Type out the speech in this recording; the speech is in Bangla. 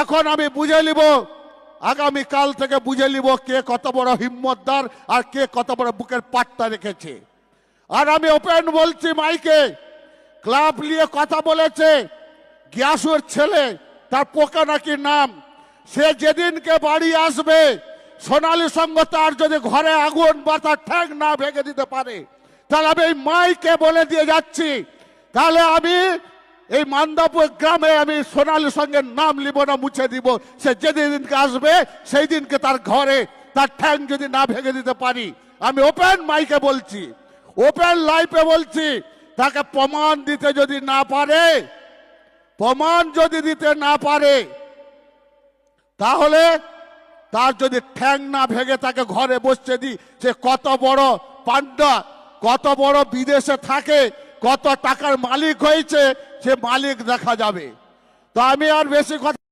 এখন আমি বুঝে নিব, আগামী কাল থেকে বুঝে নিব কে কত বড় হিম্মতদার আর কে কত বড় বুকের পাট্টা রেখেছে। আর আমি ওপেন বলছি মাইকে, ক্লাব নিয়ে কথা বলেছে, গিয়াসুর ছেলে, তার পোকা নাকি নাম, সে যেদিনকে বাড়ি আসবে, সোনালী সঙ্গ তার যদি ঘরে আগুন বা তার ঠ্যাং না ভেঙে দিতে পারে, তাহলে আমি এই মাইকে বলে দিয়ে যাচ্ছি। তাহলে আমি এই মান্দাপুর গ্রামে আমি সোনালী সঙ্গে নাম লিব না মুছে দিব। সে যেদিনকে আসবে, সেই দিনকে তার ঘরে, তার ঠ্যাং যদি না ভেঙে দিতে পারি। আমি ওপেন মাইকে বলছি ওপেন লাইফে বলছি, তাকে প্রমাণ দিতে যদি না পারে, প্রমাণ যদি দিতে না পারে, তাহলে তার যদি ঠ্যাং না ভেঙে তাকে ঘরে বসছে দি সে কত বড় পান্ডা কত বড় বিদেশে থাকে কত টাকার মালিক হয়েছে সে মালিক দেখা যাবে। তো আমি আর বেশি কথা